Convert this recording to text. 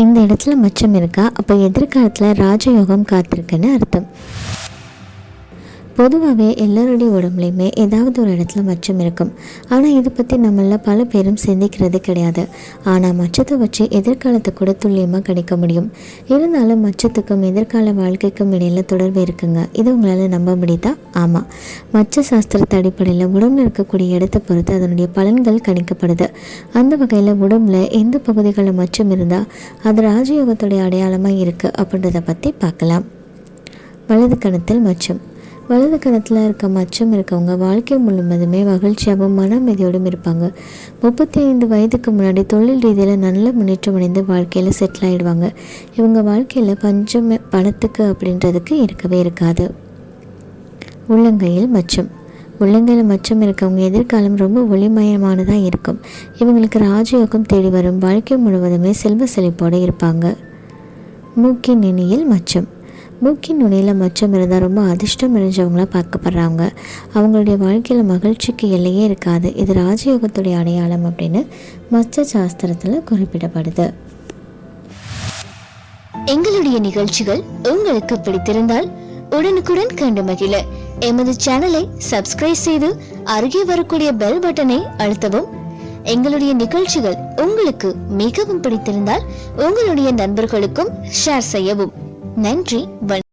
இந்த இடத்துல மச்சம் இருக்கா? அப்போ எதிர்காலத்தில் ராஜயோகம் காத்திருக்குன்னு அர்த்தம். பொதுவாகவே எல்லாருடைய உடம்புலையுமே ஏதாவது ஒரு இடத்துல மச்சம் இருக்கும். ஆனால் இதை பற்றி நம்மள பல பேரும் சிந்திக்கிறது கிடையாது. ஆனால் மச்சத்தை வச்சு எதிர்காலத்தை கூட துல்லியமாக கிடைக்க முடியும். இருந்தாலும் மச்சத்துக்கும் எதிர்கால வாழ்க்கைக்கும் இடையில தொடர்பு இருக்குங்க. இது உங்களால் நம்ப முடியுதா? ஆமாம் மச்ச சாஸ்திரத்து அடிப்படையில் உடம்புல இருக்கக்கூடிய இடத்தை பொறுத்து அதனுடைய பலன்கள் கணிக்கப்படுது. அந்த வகையில் உடம்புல எந்த பகுதிகளில் மச்சம் இருந்தால் அது ராஜயோகத்துடைய அடையாளமாக இருக்குது அப்படின்றத பற்றி பார்க்கலாம். வலது கணத்தில் மச்சம். வலது கணத்தில் இருக்க மச்சம் இருக்கவங்க வாழ்க்கை முழுவதுமே மகிழ்ச்சியாகவும் மனமதியோடும் இருப்பாங்க. முப்பத்தி ஐந்து வயதுக்கு முன்னாடி தொழில் ரீதியில் நல்ல முன்னேற்றம் அடைந்து வாழ்க்கையில் செட்டில் ஆகிடுவாங்க இவங்க வாழ்க்கையில் பஞ்சம் பணத்துக்கு அப்படின்றதுக்கு இருக்கவே இருக்காது. உள்ளங்கையில் மச்சம். உள்ளங்கையில் மச்சம் இருக்கவங்க எதிர்காலம் ரொம்ப ஒளிமயமானதாக இருக்கும். இவங்களுக்கு ராஜயோகம் தேடி வரும். வாழ்க்கை முழுவதுமே செல்வ செழிப்போடு இருப்பாங்க. மூக்கின் நினையில் மச்சம். மூக்கின் நுனியில் மச்சம் இருந்தால் ரொம்ப அதிர்ஷ்டம் நிறைஞ்சவங்களா பார்க்கப்படுறாங்க. அவங்களுடைய வாழ்க்கையில் மகிழ்ச்சிக்கு எல்லையே இருக்காது. இது ராஜயோகத்துடைய அடையாளம் அப்படின்னு மச்ச சாஸ்திரத்தில் குறிப்பிடப்படுது. எங்களுடைய நிகழ்ச்சிகள் உங்களுக்கு பிடித்திருந்தால் உடனுக்குடன் கண்டு மகிழ. எமது சேனலை சப்ஸ்கிரைப் செய்து அருகே வரக்கூடிய பெல் பட்டனை அழுத்தவும். எங்களுடைய நிகழ்ச்சிகள் உங்களுக்கு மிகவும் பிடித்திருந்தால் உங்களுடைய நண்பர்களுக்கும் ஷேர் செய்யவும். நன்றி வணக்கம்.